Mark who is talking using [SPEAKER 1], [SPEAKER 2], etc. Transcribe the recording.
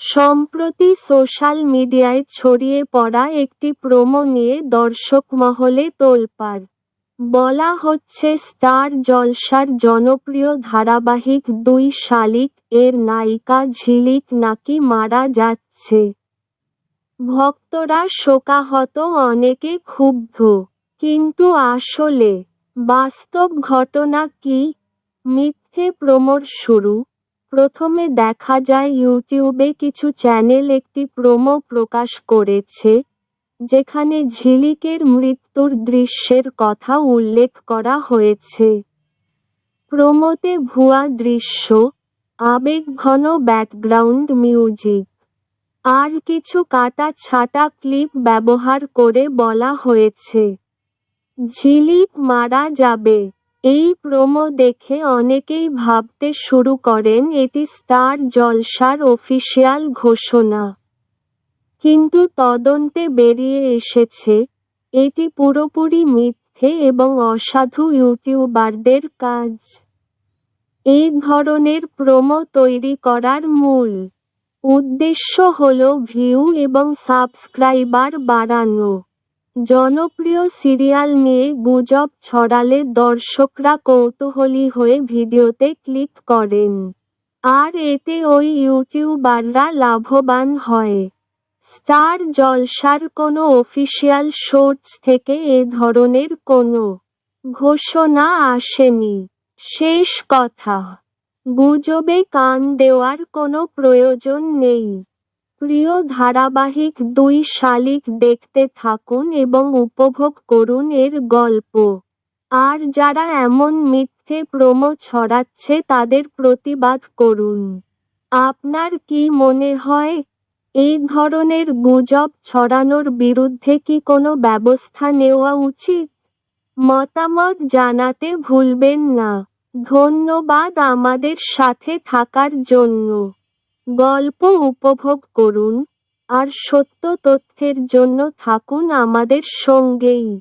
[SPEAKER 1] সম্প্রতি সোশ্যাল মিডিয়ায় ছড়িয়ে পড়া একটি প্রোমো নিয়ে দর্শকমহলে তোলপাড়। বলা হচ্ছে, স্টার জলসার জনপ্রিয় ধারাবাহিক দুই শালিক, এর নায়িকা ঝিলিক নাকি মারা যাচ্ছে। ভক্তরা শোকাহত, অনেকে ক্ষুব্ধ। কিন্তু আসলে বাস্তব ঘটনা কি? মিথ্যে প্রমোর শুরু প্রথমে দেখা যায় ইউটিউবে কিছু চ্যানেল একটি প্রোমো প্রকাশ করেছে, যেখানে ঝিলিকের মৃত্যুর দৃশ্যের কথা উল্লেখ করা হয়েছে। প্রোমোতে ভুয়া দৃশ্য আবেগঘন ব্যাকগ্রাউন্ড মিউজিক, আর কিছু কাটা ছাটা ক্লিপ ব্যবহার করে বলা হয়েছে। ঝিলিক মারা যাবে। এই প্রোমো দেখে অনেকেই ভাবতে শুরু করেন, এটি স্টার জলসার অফিসিয়াল ঘোষণা। কিন্তু তদন্তে বেরিয়ে এসেছে, এটি পুরোপুরি মিথ্যে এবং অসাধু ইউটিউবারদের কাজ। এই ধরনের প্রোমো তৈরি করার মূল উদ্দেশ্য হল ভিউ এবং সাবস্ক্রাইবার বাড়ানো। জনপ্রিয় সিরিয়াল নিয়ে গুজব ছড়ালে দর্শকরা কৌতূহলী হয়ে ভিডিওতে ক্লিক করেন। আর এতে ওই ইউটিউবাররা লাভবান হয়। স্টার জলসার কোনো অফিসিয়াল সোর্স থেকে এ ধরনের কোনো ঘোষণা আসেনি। শেষ কথা, গুজবে কান দেওয়ার কোনো প্রয়োজন নেই। প্রিয় ধারাবাহিক দুই শালিক দেখতে থাকুন এবং উপভোগ করুন এর গল্প। আর যারা এমন মিথ্যে প্রোমো ছড়াচ্ছে তাদের প্রতিবাদ করুন। আপনার কি মনে হয়, এই ধরনের গুজব ছড়ানোর বিরুদ্ধে কি কোনো ব্যবস্থা নেওয়া উচিত? মতামত জানাতে ভুলবেন না। ধন্যবাদ আমাদের সাথে থাকার জন্য। গল্প উপভোগ করুন আর সত্য তথ্যের জন্য থাকুন আমাদের সঙ্গেই।